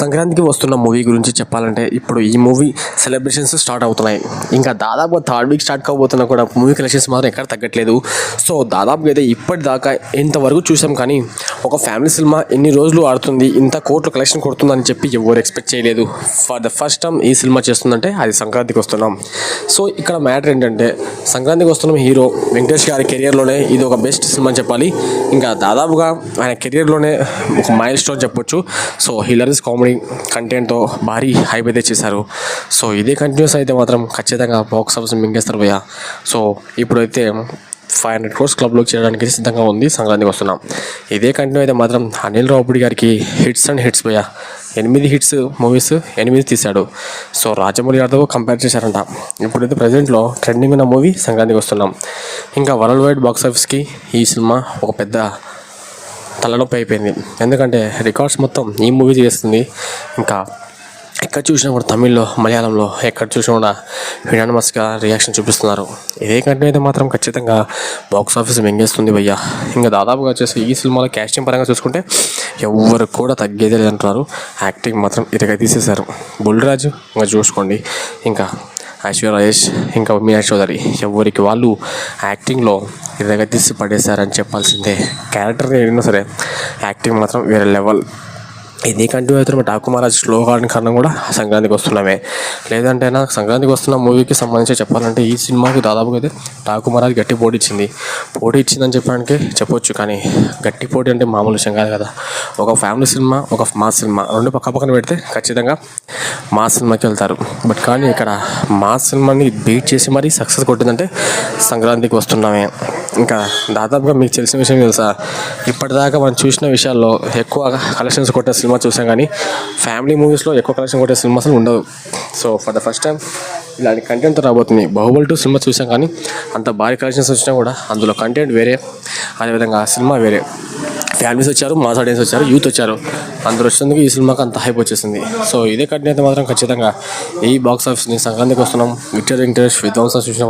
సంక్రాంతికి వస్తున్న మూవీ గురించి చెప్పాలంటే ఇప్పుడు ఈ మూవీ సెలబ్రేషన్స్ స్టార్ట్ అవుతున్నాయి. ఇంకా దాదాపు థర్డ్ వీక్ స్టార్ట్ కాబోతున్నా కూడా మూవీ కలెక్షన్స్ మాత్రం ఎక్కడ తగ్గట్లేదు. సో దాదాపుగా అయితే ఇప్పటిదాకా ఇంతవరకు చూసాం కానీ ఒక ఫ్యామిలీ సినిమా ఎన్ని రోజులు ఆడుతుంది ఇంత కోట్లు కలెక్షన్ కొడుతుందని చెప్పి ఎవరు ఎక్స్పెక్ట్ చేయలేదు. ఫర్ ద ఫస్ట్ టైం ఈ సినిమా చేస్తుందంటే అది సంక్రాంతికి వస్తున్నాం. సో ఇక్కడ మ్యాటర్ ఏంటంటే సంక్రాంతికి వస్తున్న హీరో వెంకటేష్ గారి కెరియర్లోనే ఇది ఒక బెస్ట్ సినిమా చెప్పాలి. ఇంకా దాదాపుగా ఆయన కెరియర్లోనే ఒక మైల్ స్టోన్ చెప్పొచ్చు. సో హిలరీస్ కామెడీ కంటెంట్తో భారీ హైప్ అయితే చేశారు. సో ఇదే కంటిన్యూస్ అయితే మాత్రం ఖచ్చితంగా బాక్స్ ఆఫీస్ మింగేస్తారు భయ్య. సో ఇప్పుడైతే ఫైవ్ హండ్రెడ్ క్రోర్స్ క్లబ్లోకి చేయడానికి సిద్ధంగా ఉంది సంక్రాంతికి వస్తున్నాం. ఇదే కంటిన్యూ అయితే మాత్రం అనిల్ రావుపూడి గారికి హిట్స్ అండ్ హిట్స్ భయ్య. ఎనిమిది హిట్స్ మూవీస్ ఎనిమిది తీశాడు. సో రాజమౌళి గారితో కంపేర్ చేశారంట. ఇప్పుడైతే ప్రజెంట్లో ట్రెండింగ్ ఉన్న మూవీ సంక్రాంతికి వస్తున్నాం. ఇంకా వరల్డ్ వైడ్ బాక్స్ ఆఫీస్కి ఈ సినిమా ఒక పెద్ద తలనొప్పి అయిపోయింది. ఎందుకంటే రికార్డ్స్ మొత్తం ఈ మూవీ చేస్తుంది. ఇంకా ఎక్కడ చూసినా కూడా తమిళ్ళో మలయాళంలో ఎక్కడ చూసినా కూడా యునానిమస్గా రియాక్షన్ చూపిస్తున్నారు. ఇదే కంటే అయితే మాత్రం ఖచ్చితంగా బాక్స్ ఆఫీస్ మింగేస్తుంది భయ్యా. ఇంకా దాదాపుగా వచ్చేసి ఈ సినిమాలో క్యాస్టింగ్ పరంగా చూసుకుంటే ఎవరు కూడా తగ్గేదే లేదంటున్నారు. యాక్టింగ్ మాత్రం ఇరగా తీసేశారు. బుల్రాజు ఇంకా చూసుకోండి. ఇంకా ఐశ్వర్య రాజేష్ ఇంకా మీనాక్షి చౌదరి ఎవరికి వాళ్ళు యాక్టింగ్లో ఇరగ తీసి పడేశారని చెప్పాల్సిందే క్యారెక్టర్ ఏదైనా సరే యాక్టింగ్ మాత్రం వేరే లెవెల్ ఇది కంటిన్యూ అవుతున్న టాకు మహారాజ్ స్లో కావడానికి కారణం కూడా సంక్రాంతికి వస్తున్నామే. లేదంటే నాకు సంక్రాంతికి వస్తున్న మూవీకి సంబంధించి చెప్పాలంటే ఈ సినిమాకి దాదాపుగా అయితే టాకు మహారాజ్ గట్టి పోటీ ఇచ్చింది. పోటీ ఇచ్చిందని చెప్పడానికి చెప్పొచ్చు కానీ గట్టి పోటీ అంటే మామూలు విషయం కాదు కదా. ఒక ఫ్యామిలీ సినిమా ఒక మా సినిమా రెండు పక్క పక్కన పెడితే ఖచ్చితంగా మా సినిమాకి వెళ్తారు. బట్ కానీ ఇక్కడ మా సినిమాని బీట్ చేసి మరీ సక్సెస్ కొట్టిందంటే సంక్రాంతికి వస్తున్నామే. ఇంకా దాదాపుగా మీకు తెలిసిన విషయం తెలుసా? ఇప్పటిదాకా మనం చూసిన విషయాల్లో ఎక్కువ కలెక్షన్స్ కొట్టే సినిమా చూసాం కానీ ఫ్యామిలీ మూవీస్లో ఎక్కువ కలెక్షన్ కొట్టే సినిమా అసలు ఉండవు. So for the first time ఇలాంటి కంటెంట్ రాబోతుంది. బాహుబలి టూ సినిమా చూసాం కానీ అంత భారీ కలెక్షన్స్ వచ్చినా కూడా అందులో కంటెంట్ వేరే అదేవిధంగా ఆ సినిమా వేరే. ఫ్యామిలీస్ వచ్చారు మాస్ ఆడియన్స్ వచ్చారు యూత్ వచ్చారు. అందరూ వచ్చినందుకు ఈ సినిమాకి అంత హైప్ వచ్చేసింది. సో ఇదే కంటెంట్ అయితే మాత్రం ఖచ్చితంగా ఈ బాక్స్ ఆఫీస్ని సంక్రాంతికి వస్తున్నాం. విక్టర్ వెంకటేష్ విధ్వంసం సూచన